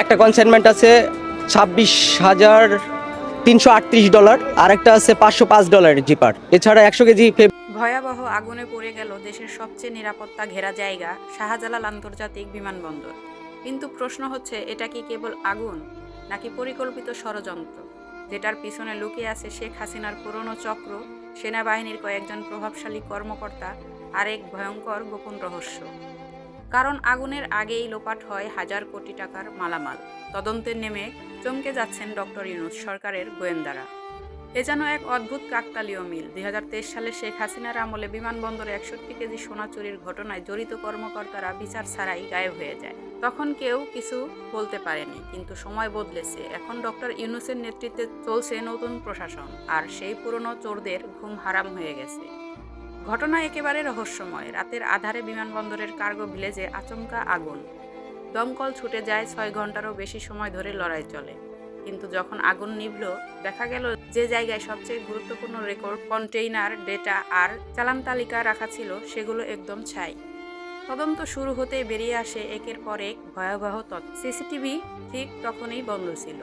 একটা কনসাইনমেন্ট আছে ছাব্বিশ হাজার তিনশো আটত্রিশ ডলার আর একটা আছে পাঁচশো পাঁচ ডলার জিপার। এছাড়া একশো কেজি ভয়াবহ আগুনে পড়ে গেল দেশের সবচেয়ে নিরাপত্তা ঘেরা জায়গা, শাহজালাল আন্তর্জাতিক বিমানবন্দর। কিন্তু প্রশ্ন হচ্ছে, এটা কি কেবল আগুন, নাকি পরিকল্পিত ষড়যন্ত্র? যেটার পিছনে লুকিয়ে আছে শেখ হাসিনার পুরনো চক্র, সেনাবাহিনীর কয়েকজন প্রভাবশালী কর্মকর্তা আর এক ভয়ঙ্কর গোপন রহস্য। কারণ আগুনের আগেই লোপাট হয় হাজার কোটি টাকার মালামাল। তদন্তের নেমে চমকে যাচ্ছেন ডক্টর ইউনুস সরকারের গোয়েন্দারা। এ যেন এক অদ্ভুত কাকতালীয় মিল। দুই হাজার তেইশ সালে শেখ হাসিনার আমলে বিমানবন্দরে একষট্টি কেজি সোনা চুরির ঘটনায় জড়িত কর্মকর্তারা বিচার ছাড়াই গায়েব হয়ে যায়। তখন কেউ কিছু বলতে পারেনি, কিন্তু সময় বদলেছে। এখন ডক্টর ইউনুসের নেতৃত্বে চলছে নতুন প্রশাসন, আর সেই পুরনো চোরদের ঘুম হারাম হয়ে গেছে। ঘটনা একেবারে রহস্যময়। রাতের আধারে বিমানবন্দরের কার্গো ভিলেজে আচমকা আগুন। দমকল ছুটে যায় ছয় ঘন্টারও বেশি সময় ধরে লড়াই চলে। কিন্তু যখন আগুন নিভল, দেখা গেল যে জায়গায় সবচেয়ে গুরুত্বপূর্ণ রেকর্ড কন্টেইনার, ডেটা আর চালান তালিকা রাখা ছিল, সেগুলো একদম ছাই। তদন্ত শুরু হতেই বেরিয়ে আসে একের পর এক ভয়াবহ তথ্য। সিসিটিভি ঠিক তখনই বন্ধ ছিল।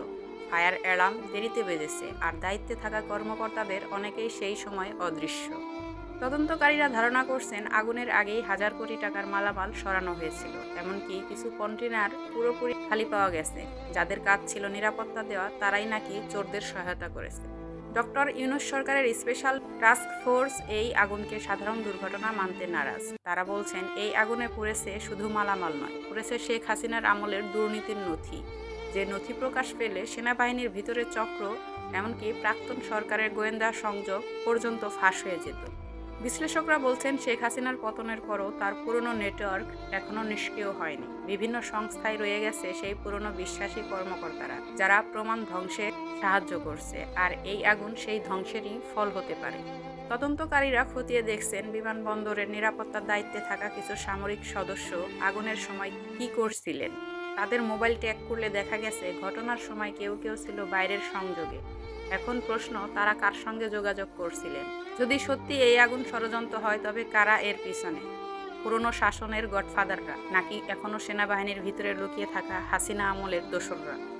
ফায়ার অ্যালার্ম দেরিতে বেজেছে, আর দায়িত্বে থাকা কর্মকর্তাদের অনেকেই সেই সময় অদৃশ্য। তদন্তকারীরা ধারণা করছেন আগুনের আগেই হাজার কোটি টাকার মালামাল সরানো হয়েছিল। এমনকি কিছু কন্টেনার পুরোপুরি খালি পাওয়া গেছে। যাদের কাজ ছিল নিরাপত্তা দেওয়া, তারাই নাকি চোরদের সহায়তা করেছে। ডক্টর ইউনুস সরকারের স্পেশাল টাস্ক ফোর্স এই আগুনকে সাধারণ দুর্ঘটনা মানতে নারাজ। তারা বলছেন, এই আগুনে পুড়েছে শুধু মালামাল নয়, পুড়েছে শেখ হাসিনার আমলের দুর্নীতির নথি। যে নথি প্রকাশ পেলে সেনাবাহিনীর ভিতরে চক্র, এমনকি প্রাক্তন সরকারের গোয়েন্দা সংযোগ পর্যন্ত ফাঁস হয়ে যেত। বিশ্লেষকরা বলছেন, শেখ হাসিনার পতনের পরও তার পুরনো নেটওয়ার্ক এখনও নিষ্ক্রিয় হয়নি। বিভিন্ন সংস্থায় রয়ে গেছে সেই পুরনো বিশ্বাসী কর্মকর্তারা, যারা প্রমাণ ধ্বংসে সাহায্য করছে, আর এই আগুন সেই ধ্বংসেরই ফল হতে পারে। তদন্তকারীরা খতিয়ে দেখছেন, বিমানবন্দরের নিরাপত্তার দায়িত্বে থাকা কিছু সামরিক সদস্য আগুনের সময় কি করছিলেন। তাদের মোবাইল ট্যাগ করলে দেখা গেছে, ঘটনার সময় কেউ কেউ ছিল বাইরের সংযোগে। এখন প্রশ্ন, তারা কার সঙ্গে যোগাযোগ করছিলেন? যদি সত্যি এই আগুন ষড়যন্ত্র হয়, তবে কারা এর পিছনে? পুরনো শাসনের গডফাদাররা, নাকি এখনও সেনাবাহিনীর ভিতরে লুকিয়ে থাকা হাসিনা আমলের দোসররা?